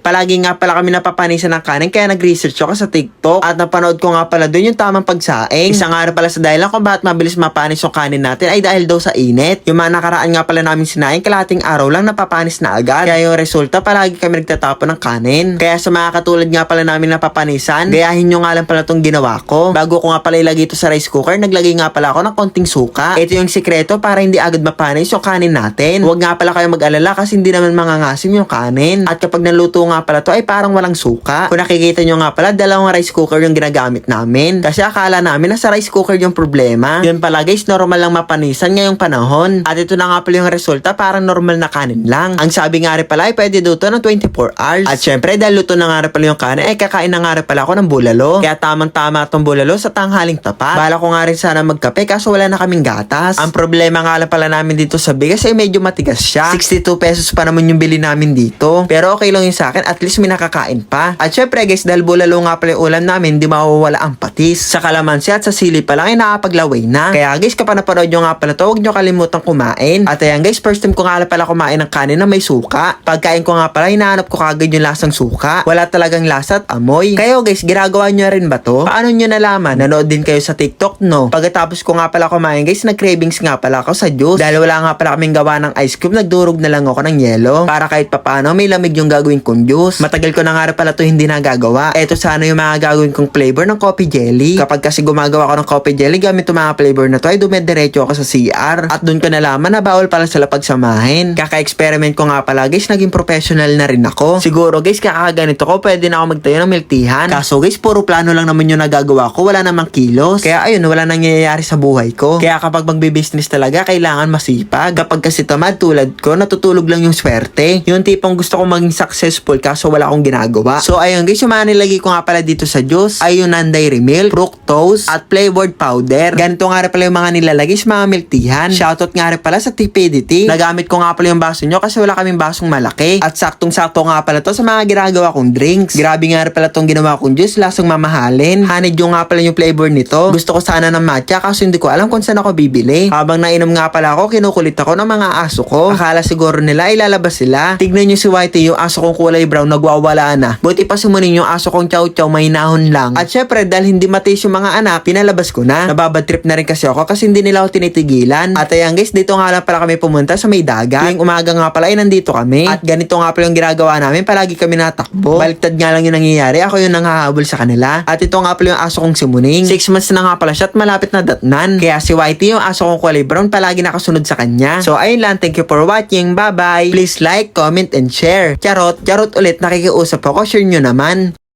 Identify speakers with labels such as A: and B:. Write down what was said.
A: Palagi nga pala kami napapanisan ng kanin kaya nag-research ako sa TikTok at napanood ko nga pala doon yung tamang pagsaing. Isa nga pala sa dahilan kung bakit mabilis mapanis yung kanin natin ay dahil daw sa init. Yung mga nakaraan nga pala namin sinaing kalating araw lang napapanis na agad. Kaya yung resulta palagi kami nagtatapon ng kanin. Kaya sa mga katulad nga pala namin napapanisan, gayahin nyo nga lang pala tong ginawa ko. Bago ko nga pala ilagay ito sa rice cooker, naglagay nga pala ako ng konting suka. Ito yung sikreto para hindi agad mapanis yung kanin natin. Huwag nga pala kayo mag-alala kasi hindi naman mangangasim yung kanin. At kapag naluto nga pala to ay parang walang suka. Kung nakikita nyo nga pala, dalawang rice cooker yung ginagamit namin. Kasi akala namin na sa rice cooker yung problema. Yun pala guys, normal lang mapanisan ngayong panahon. At ito na nga pala yung resulta, parang normal na kanin lang. Ang sabi nga rin pala ay pwede luto ng 24 hours. At syempre, dahil luto na nga rin pala yung kanin, ay kakain na nga rin pala ako ng bulalo. Kaya tamang-tama itong bulalo sa tanghaling tapat. Bala ko nga rin sana magkape kaso wala na kaming gatas. Ang problema nga lang pala namin dito sa bigas ay medyo matigas siya. 62 pesos pa naman yung bili namin dito. Pero okay lang yun sa akin, at least may nakakain pa. At syempre guys, dahil bulalo nga pala yung ulam namin, di mawawala ang patis. Sa kalamansi at sa sili pa lang ay nakapaglaway na. Kaya guys, kapag napanood nyo nga pala to, huwag nyo kalimutan kumain. At ayan guys, first time ko nga pala kumain ng kanin na may suka. Pagkain ko nga pala, hinahanap ko kagad yung lasang suka. Wala talagang lasa at amoy. Kayo guys, ginagawa nyo rin ba to? Paano nyo nalaman? Nanood din kayo sa TikTok, no? Pagkatapos ko nga pala kumain guys, nag-cravings nga pala ako sa juice. Dahil wala nga pala kaming gawa ng ice cube, nagdurog na lang ako ng yelo. Para kahit papano, may lamig yung gagawin kong juice. Matagal ko na nga pala to hindi nagagawa. Eto sana yung mga gagawin kong flavor ng coffee jelly. Kapag kasi gumagawa ko ng coffee jelly, gamit yung mga flavor na to, ay dumediretso ako sa CR. At doon ko nalaman na bawal pala sila pagsamahin. Kaka-experiment ko nga pala guys, naging professional na rin ako. Siguro guys, kakaganito ko, pwede na ako magtayo ng milk teahan. Kaso guys, puro plano lang naman yung nagagawa ko, wala namang kilos. Kaya ayun, wala nang nangyayari sa buhay ko. Kaya kapag magbe-business talaga, kailangan masipag. Kapag kasi tamad tulad ko, natutulog lang yung swerte. Yung tipong gusto ko maging successful kaso wala akong ginagawa. So ayun guys, yung mga nilagay ko nga pala dito sa juice ay yung non-dairy milk, fructose, at flavored powder. Ganito nga rin pala yung mga nilalagay sa mga milk teahan. Shoutout nga rin pala sa Tipidity. Nagamit ko nga pala yung baso nyo kasi wala kaming basong malaki. At saktong-sakto nga pala to sa mga ginagawa kong drinks. Grabe nga rin pala tong ginawa kong juice, lasang mamahalin. Honeydew nga pala yung flavor nito. Gusto ko sana ng matcha kaso hindi ko alam kung saan ako bibili. Habang nainom nga pala ako, kinukulit ako ng mga aso ko. Akala siguro nila ay lalabas sila. Tignan nyo si Whitey, yung aso kong kulay brown, nagwawala na. Buti pa sumunin yung aso kong chow chow, may nahon lang. At syempre, dahil hindi matis yung mga anak, pinalabas ko na. Nababad trip na rin kasi ako kasi hindi nila ako tinitigilan. At ayan guys, dito nga lang pala kami pumunta sa may dagat. Tuwing umaga nga pala ay nandito kami. At ganito nga pala yung ginagawa namin, palagi kami natakbo. Baliktad nga lang yung nangyayari, ako yung nanghahabol sa kanila. At ito nga pala yung aso kong si Muning. Six months na nga pala siya at malapit na datnan. Kaya si Whitey, yung aso kong kulay brown, palagi nakasunod sa kanya. So ayun lang, thank you for watching. Bye-bye. Please like, comment, and share. Charot, charot ulit, nakikiusap ako, share nyo naman.